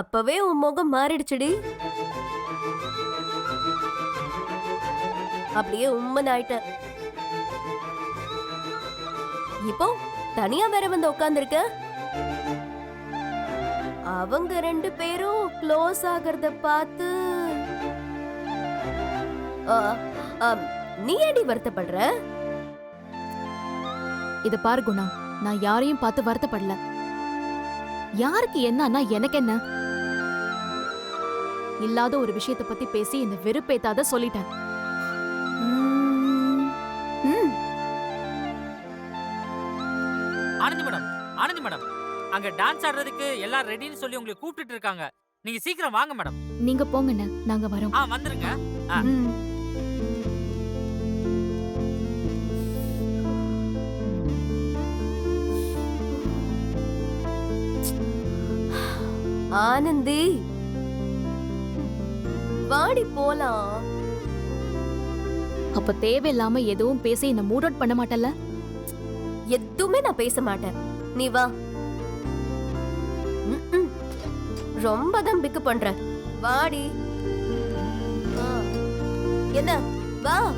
அப்பவே உன் முகம் மாறிடுச்சுடி. அப்படியே உம்மன் ஆயிட்ட. இப்போ தனியா வேற வந்து உட்கார்ந்துருக்க அவங்க ரெண்டு பேரும் க்ளோஸ் ஆகிறத பார்த்து நீ ஏடி வருத்தப்படுற? இத பாரு குணா நான் யாரையும் பார்த்து வருத்தப்படல. யாருக்கு என்னன்னா எனக்கு என்ன? இல்லாத ஒரு விஷயத்தை பத்தி பேசி என்ன வெறுப்பேத்தாத சொல்லிட்டேன். ஆனந்தி மேடம் ஆனந்தி மேடம் அங்க டான்ஸ் ஆடுறதுக்கு எல்லாம் ரெடின்னு சொல்லி உங்களை கூப்பிட்டுட்டு இருக்காங்க. நீங்க சீக்கிரம் வாங்க மேடம். நீங்க போங்கண்ணே நாங்க வரோம். ஆ வந்துருங்க. ஆ. ஆனந்தி. வாடி போலாம். அப்ப தேவையில்லாம எதுவும் பேசி என்ன மூட் அவுட் பண்ண மாட்டல்ல? எதுவுமே நான் பேச மாட்டேன். நீ வா. ரொம்ப தான் பிக்கு பண்ற. வாடி. என்ன? வா.